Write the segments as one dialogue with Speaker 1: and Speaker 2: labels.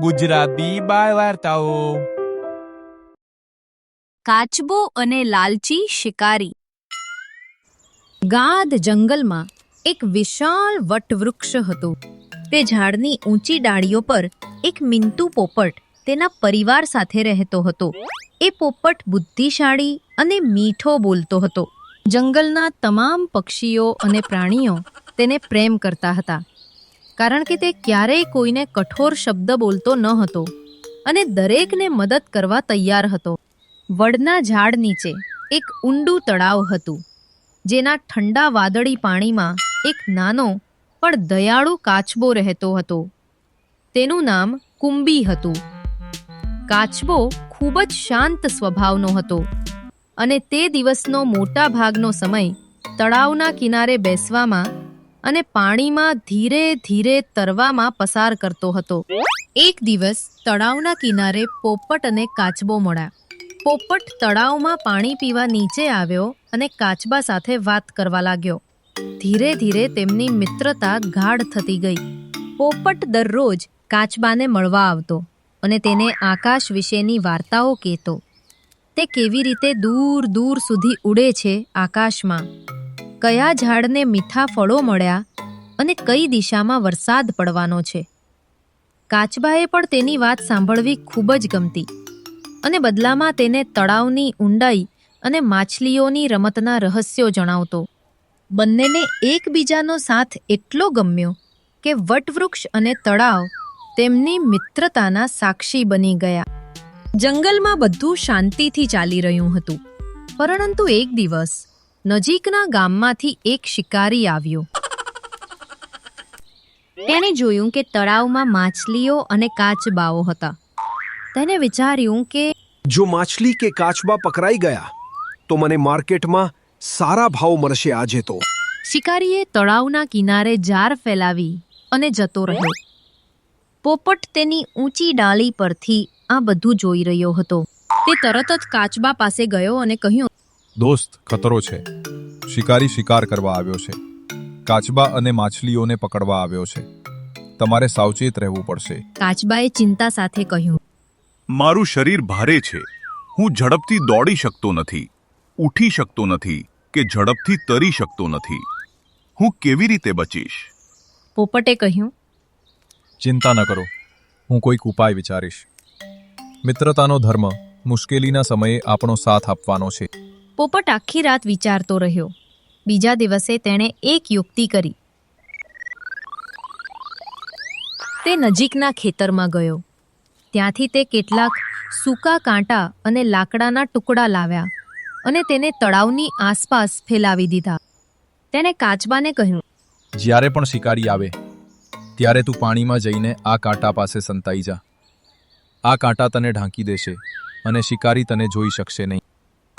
Speaker 1: ગુજરાતી બાળ વાર્તાઓ.
Speaker 2: કાચબો અને લાલચી શિકારી. ગાદ જંગલમાં એક વિશાળ વટવૃક્ષ હતો. તે ઝાડની ઊંચી ડાળીઓ પર એક મિંતુ પોપટ તેના પરિવાર સાથે રહેતો હતો. એ પોપટ બુદ્ધિશાળી અને મીઠો બોલતો હતો. જંગલના તમામ પક્ષીઓ અને પ્રાણીઓ તેને પ્રેમ કરતા હતા. કારણ કે તે ક્યારેય કોઈને કઠોર શબ્દ બોલતો ન હતો અને દરેકને મદદ કરવા તૈયાર હતો. વડના ઝાડ નીચે એક ઊંડું તળાવ હતું, જેના ઠંડા વાદળી પાણીમાં એક નાનો પણ દયાળુ કાચબો રહેતો હતો. તેનું નામ કુંબી હતું. કાચબો ખૂબ જ શાંત સ્વભાવનો હતો અને તે દિવસનો મોટા ભાગનો સમય તળાવના કિનારે બેસવામાં અને પાણીમાં ધીરે ધીરે તરવામાં પસાર કરતો હતો. એક દિવસ તળાવના કિનારે પોપટ અને કાચબો મળ્યા. પોપટ તળાવમાં પાણી પીવા નીચે આવ્યો અને કાચબા સાથે વાત કરવા લાગ્યો. ધીરે ધીરે તેમની મિત્રતા ગાઢ થતી ગઈ. પોપટ દરરોજ કાચબાને મળવા આવતો અને તેને આકાશ વિશેની વાર્તાઓ કહેતો. તે કેવી રીતે દૂર દૂર સુધી ઉડે છે આકાશમાં? કયા ઝાડને મીઠા ફળો મળ્યા અને કઈ દિશામાં વરસાદ પડવાનો છે? કાચબાએ પણ તેની વાત સાંભળવી ખૂબ જ ગમતી અને બદલામાં તેને તળાવની ઊંડાઈ અને માછલીઓની રમતના રહસ્યો જણાવતો. બંનેને એકબીજાનો સાથ એટલો ગમ્યો કે વટવૃક્ષ અને તળાવ તેમની મિત્રતાના સાક્ષી બની ગયા. જંગલમાં બધું શાંતિથી ચાલી રહ્યું હતું, પરંતુ એક દિવસ નજીકના ગામમાંથી એક શિકારી આવ્યો. તેણે જોયું કે તળાવમાં માછલીઓ અને કાચબાઓ હતા. તેને વિચાર્યું કે
Speaker 3: જો માછલી કે કાચબા પકડાઈ ગયા તો મને માર્કેટમાં સારા ભાવ મળશે આજે તો.
Speaker 2: શિકારીએ તળાવના કિનારે જાર ફેલાવી અને જતો રહ્યો. પોપટ તેની ઊંચી ડાળી પરથી આ બધું જોઈ રહ્યો હતો. તે તરત જ કાચબા પાસે ગયો અને કહ્યું
Speaker 4: દોસ્ત ખતરો છે. શિકારી શિકાર કરવા આવ્યો છે. કાચબા અને માછલીઓને પકડવા આવ્યો છે. તમારે સાવચેત રહેવું પડશે.
Speaker 2: કાચબાએ ચિંતા સાથે કહ્યું.
Speaker 5: મારું શરીર ભારે છે. હું ઝડપથી દોડી શકતો નથી. ઉઠી શકતો નથી કે ઝડપથી તરી શકતો નથી. હું કેવી રીતે બચીશ?
Speaker 2: પોપટે કહ્યું.
Speaker 4: ચિંતા ન કરો. હું કોઈક ઉપાય વિચારીશ. મિત્રતાનો ધર્મ મુશ્કેલીના સમયે આપણો સાથ આપવાનો છે.
Speaker 2: પોપટ આખી રાત વિચારતો રહ્યો. બીજા દિવસે તેણે એક યુક્તિ કરી. તે નજીકના ખેતરમાં ગયો. ત્યાંથી તે કેટલાક સૂકા કાંટા અને લાકડાના ટુકડા લાવ્યા અને તેને તળાવની આસપાસ ફેલાવી દીધા. તેને કાચબાને કહ્યું,
Speaker 4: જ્યારે પણ શિકારી આવે, ત્યારે તું પાણીમાં જઈને આ કાંટા પાસે સંતાઈ જા. આ કાંટા તને ઢાંકી દેશે અને શિકારી તને જોઈ શકશે નહીં.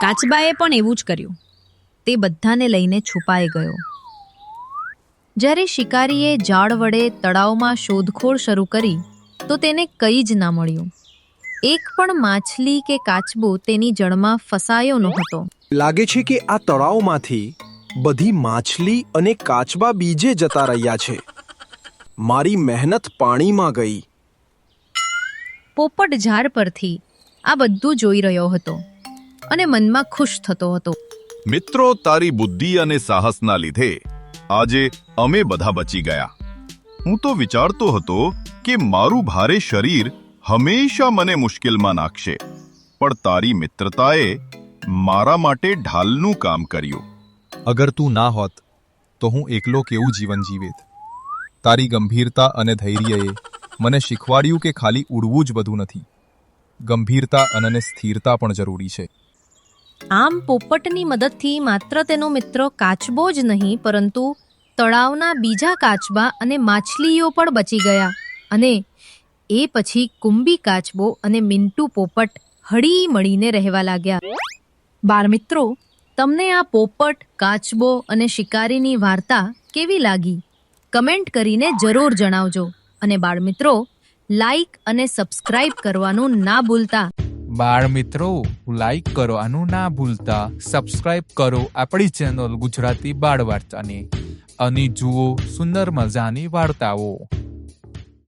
Speaker 2: કાચબાએ પણ એવું જ કર્યું. તે બધાને લઈને છુપાઈ ગયો. જ્યારે શિકારીએ ઝાડ વડે તળાવમાં શોધખોળ શરૂ કરી તો તેને કંઈ જ ના મળ્યું. એક પણ માછલી કે કાચબો તેની જળમાં ફસાયો નહોતો
Speaker 3: લાગે છે કે આ તળાવમાંથી બધી માછલી અને કાચબા બીજે જતા રહ્યા છે. મારી મહેનત પાણીમાં ગઈ.
Speaker 2: પોપટ ઝાડ પરથી આ બધું જોઈ રહ્યો હતો. અને મનમાં ખુશ થતો હતો.
Speaker 5: મિત્રો તારી બુદ્ધિ અને સાહસના લીધે આજે અમે બધા બચી ગયા. હું તો વિચારતો હતો કે મારું ભારે શરીર હંમેશા મને મુશ્કેલમાં નાખશે પણ તારી મિત્રતાએ મારા માટે ઢાલનું કામ કર્યું.
Speaker 4: અગર તું ના હોત તો હું એકલો કેવું જીવન જીવેત? તારી ગંભીરતા અને ધૈર્યએ મને શીખવાડ્યું કે ખાલી ઉડવું જ બધું નથી. ગંભીરતા અને સ્થિરતા પણ જરૂરી છે.
Speaker 2: આમ પોપટની મદદથી માત્ર તેનો મિત્ર કાચબો જ નહીં, પરંતુ તળાવના બીજા કાચબા અને માછલીઓ પણ બચી ગયા. અને એ પછી કુંભી કાચબો અને મિન્ટુ પોપટ હળી મળીને રહેવા લાગ્યા. બાર મિત્રો, તમને આ પોપટ, કાચબો અને શિકારીની વાર્તા કેવી લાગી? કમેન્ટ કરીને જરૂર જણાવજો. અને બાળમિત્રો લાઈક અને સબસ્ક્રાઇબ કરવાનું ના ભૂલતા.
Speaker 1: બાળ મિત્રો લાઈક કરવાનું ના ભૂલતા સબસ્ક્રાઇબ કરો આપણી ચેનલ ગુજરાતી બાળ વાર્તાની અને જુઓ સુંદર મજાની વાર્તાઓ.